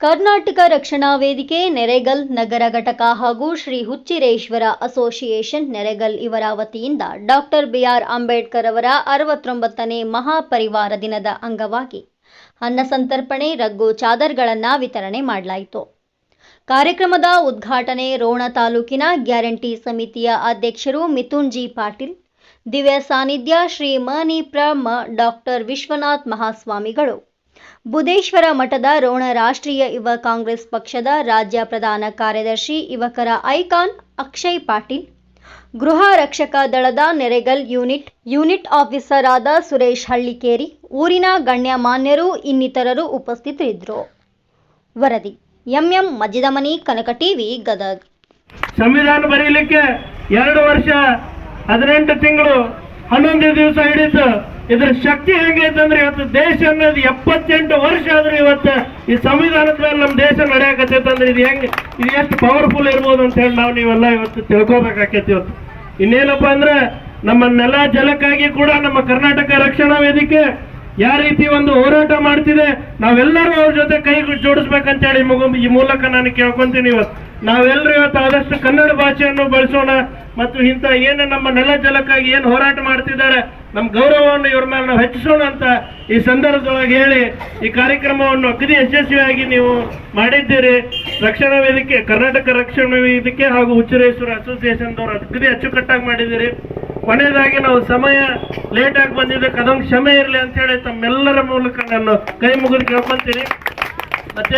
ಕರ್ನಾಟಕ ರಕ್ಷಣಾ ವೇದಿಕೆ, ನೆರೆಗಲ್ ನಗರ ಘಟಕ ಹಾಗೂ ಶ್ರೀ ಹುಚ್ಚಿರೇಶ್ವರ ಅಸೋಸಿಯೇಷನ್ ನೆರೆಗಲ್ ಇವರ ವತಿಯಿಂದ ಡಾಕ್ಟರ್ ಬಿಆರ್ ಅಂಬೇಡ್ಕರ್ ಅವರ ಅರವತ್ತೊಂಬತ್ತನೇ ಮಹಾಪರಿವಾರ ದಿನದ ಅಂಗವಾಗಿ ಅನ್ನ ಸಂತರ್ಪಣೆ, ರಗ್ಗು ಚಾದರ್ಗಳನ್ನು ವಿತರಣೆ ಮಾಡಲಾಯಿತು. ಕಾರ್ಯಕ್ರಮದ ಉದ್ಘಾಟನೆ ರೋಣ ತಾಲೂಕಿನ ಗ್ಯಾರಂಟಿ ಸಮಿತಿಯ ಅಧ್ಯಕ್ಷರು ಮಿಥುನ್ ಜಿ ಪಾಟೀಲ್, ದಿವ್ಯ ಸಾನ್ನಿಧ್ಯ ಶ್ರೀ ಮನಿಪ್ರ ಡಾಕ್ಟರ್ ವಿಶ್ವನಾಥ್ ಮಹಾಸ್ವಾಮಿಗಳು. ಬುಧೇಶ್ವರ ಮಠದ ರೋಣ ರಾಷ್ಟ್ರೀಯ ಯುವ ಕಾಂಗ್ರೆಸ್ ಪಕ್ಷದ ರಾಜ್ಯ ಪ್ರಧಾನ ಕಾರ್ಯದರ್ಶಿ ಯುವಕರ ಐಕಾನ್ ಅಕ್ಷಯ್ ಪಾಟೀಲ್, ಗೃಹ ರಕ್ಷಕ ದಳದ ನೆರೆಗಲ್ ಯೂನಿಟ್ ಯೂನಿಟ್ ಆಫೀಸರ್ ಆದ ಸುರೇಶ್ ಹಳ್ಳಿಕೇರಿ, ಊರಿನ ಗಣ್ಯಮಾನ್ಯರು ಇನ್ನಿತರರು ಉಪಸ್ಥಿತರಿದ್ದರು. ವರದಿ, ಎಂಎಂ ಮಜಿದಮನಿ ಕನಕ ಟಿವಿ, ಗದಗ್. ಸಂವಿಧಾನ ಬರೀಲಿಕ್ಕೆ ಎರಡು ವರ್ಷ, ಹದಿನೆಂಟು ತಿಂಗಳು, ಹನ್ನೊಂದು ದಿವಸ ಹಿಡಿತು ಇದ್ರ ಶಕ್ತಿ ಹೆಂಗೈತೆ ಅಂದ್ರೆ ಇವತ್ತು ದೇಶ ಅನ್ನೋದು ಎಪ್ಪತ್ತೆಂಟು ವರ್ಷ ಆದ್ರೆ ಇವತ್ತು ಈ ಸಂವಿಧಾನದ ಮೇಲೆ ನಮ್ಮ ದೇಶ ನಡೆಯಕತ್ತೈತೆ ಅಂದ್ರೆ ಇದು ಹೆಂಗೆ? ಇದು ಎಷ್ಟು ಪವರ್ಫುಲ್ ಇರ್ಬೋದು ಅಂತ ಹೇಳಿ ನಾವು ನೀವೆಲ್ಲ ಇವತ್ತು ತಿಳ್ಕೊಬೇಕಾಕೈತಿ ಇವತ್ತು. ಇನ್ನೇನಪ್ಪ ಅಂದ್ರೆ ನಮ್ಮ ನೆಲ ಜಲಕ್ಕಾಗಿ ಕೂಡ ನಮ್ಮ ಕರ್ನಾಟಕ ರಕ್ಷಣಾ ವೇದಿಕೆ ಯಾವ ರೀತಿ ಒಂದು ಹೋರಾಟ ಮಾಡ್ತಿದೆ, ನಾವೆಲ್ಲರೂ ಅವ್ರ ಜೊತೆ ಕೈ ಜೋಡಿಸ್ಬೇಕಂತ ಹೇಳಿ ಈ ಮೂಲಕ ನಾನು ಕೇಳ್ಕೊಂತೀನಿ ಇವತ್ತು. ನಾವೆಲ್ಲರೂ ಇವತ್ತು ಆದಷ್ಟು ಕನ್ನಡ ಭಾಷೆಯನ್ನು ಬಳಸೋಣ ಮತ್ತು ಇಂಥ ಏನು ನಮ್ಮ ನೆಲ ಜಲಕ್ಕಾಗಿ ಏನು ಹೋರಾಟ ಮಾಡ್ತಿದ್ದಾರೆ ನಮ್ಮ ಗೌರವವನ್ನು ಇವ್ರ ಮೇಲೆ ನಾವು ಹೆಚ್ಚಿಸೋಣ ಅಂತ ಈ ಸಂದರ್ಭದೊಳಗೆ ಹೇಳಿ ಈ ಕಾರ್ಯಕ್ರಮವನ್ನು ಅಗದಿ ಯಶಸ್ವಿಯಾಗಿ ನೀವು ಮಾಡಿದ್ದೀರಿ. ರಕ್ಷಣಾ ವೇದಿಕೆ, ಕರ್ನಾಟಕ ರಕ್ಷಣಾ ವೇದಿಕೆ ಹಾಗೂ ಹುಚ್ಚರೇಶ್ವರ ಅಸೋಸಿಯೇಷನ್ದವರು ಅಗದಿ ಅಚ್ಚುಕಟ್ಟಾಗಿ ಮಾಡಿದ್ದೀರಿ. ಕೊನೆಯದಾಗಿ ನಾವು ಸಮಯ ಲೇಟ್ ಆಗಿ ಬಂದಿದ್ದಕ್ಕೆ ಅದೊಂದು ಕ್ಷಮೆ ಇರಲಿ ಅಂತ ಹೇಳಿ ತಮ್ಮೆಲ್ಲರ ಮೂಲಕ ನಾನು ಕೈ ಮುಗಿದು ಕೇಳ್ಕೊಂತೀನಿ. ಮತ್ತೆ